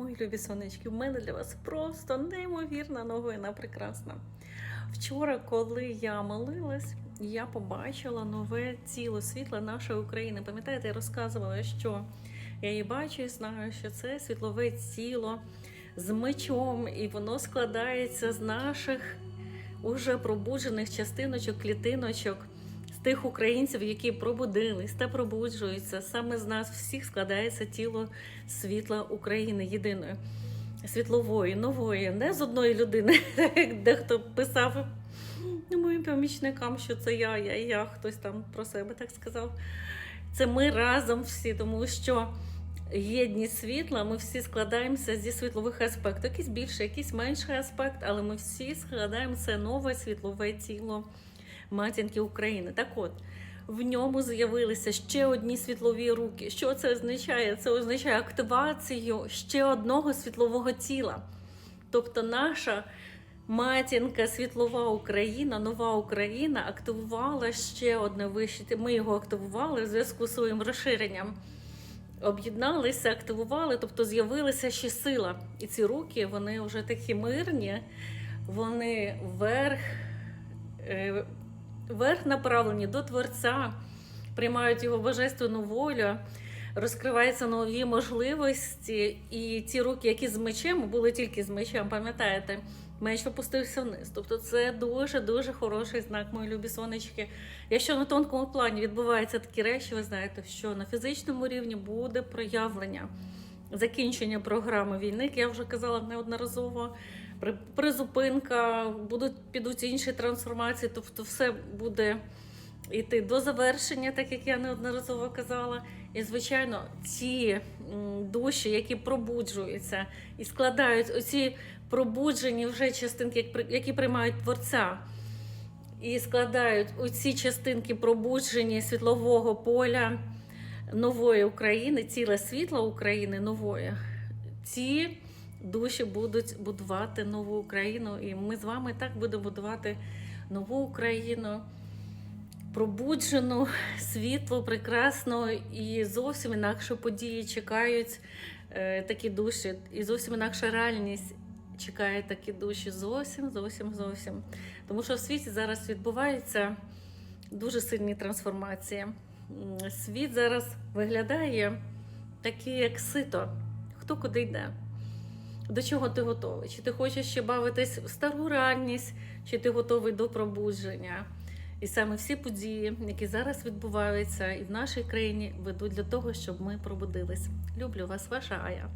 Мої любі сонечки, в мене для вас просто неймовірна новина, прекрасна. Вчора, коли я молилась, я побачила нове тіло світла нашої України. Пам'ятаєте, я розказувала, що я її бачу і знаю, що це світлове тіло з мечом, і воно складається з наших уже пробуджених частиночок, клітиночок. Тих українців, які пробудились та пробуджуються, саме з нас всіх складається тіло світла України єдиної, світлової, нової, не з одної людини, як дехто писав моїм помічникам, що це я, я, я, хтось там про себе так сказав. Це ми разом всі, тому що єдність світла, ми всі складаємося зі світлових аспектів. Якийсь більший, якийсь менший аспект, але ми всі складаємо це нове світлове тіло матінки України. Так от, в ньому з'явилися ще одні світлові руки. Що це означає? Це означає активацію ще одного світлового тіла. Тобто наша матінка світлова Україна, нова Україна активувала ще одне вище. Ми його активували в зв'язку з своїм розширенням. Об'єдналися, активували, тобто з'явилася ще сила. І ці руки, вони вже такі мирні, вони вверх, е, вверх направлені до Творця, приймають його божественну волю, розкриваються нові можливості. І ті руки, які з мечем, були тільки з мечем, пам'ятаєте, меч опустився вниз. Тобто це дуже-дуже хороший знак, мої любі сонечки. Якщо на тонкому плані відбуваються такі речі, ви знаєте, що на фізичному рівні буде проявлення. Закінчення програми війни, як я вже казала неодноразово, призупинка, будуть підуть інші трансформації, тобто все буде йти до завершення, так як я неодноразово казала. І, звичайно, м, душі, які пробуджуються і складають оці пробуджені вже частинки, які приймають творця, і складають оці частинки пробуджені світлового поля нової України, ціле світла України нової. Ці душі будуть будувати нову Україну, і ми з вами так будемо будувати нову Україну, пробуджену, світло, прекрасно, і зовсім інакше події чекають е, такі душі, і зовсім інакша реальність чекає такі душі. Зовсім, зовсім, зовсім. Тому що в світі зараз відбуваються дуже сильні трансформації. Світ зараз виглядає такий, як сито. Хто куди йде? До чого ти готовий? Чи ти хочеш ще бавитись в стару реальність, чи ти готовий до пробудження? І саме всі події, які зараз відбуваються і в нашій країні, ведуть для того, щоб ми пробудились. Люблю вас, ваша Ая.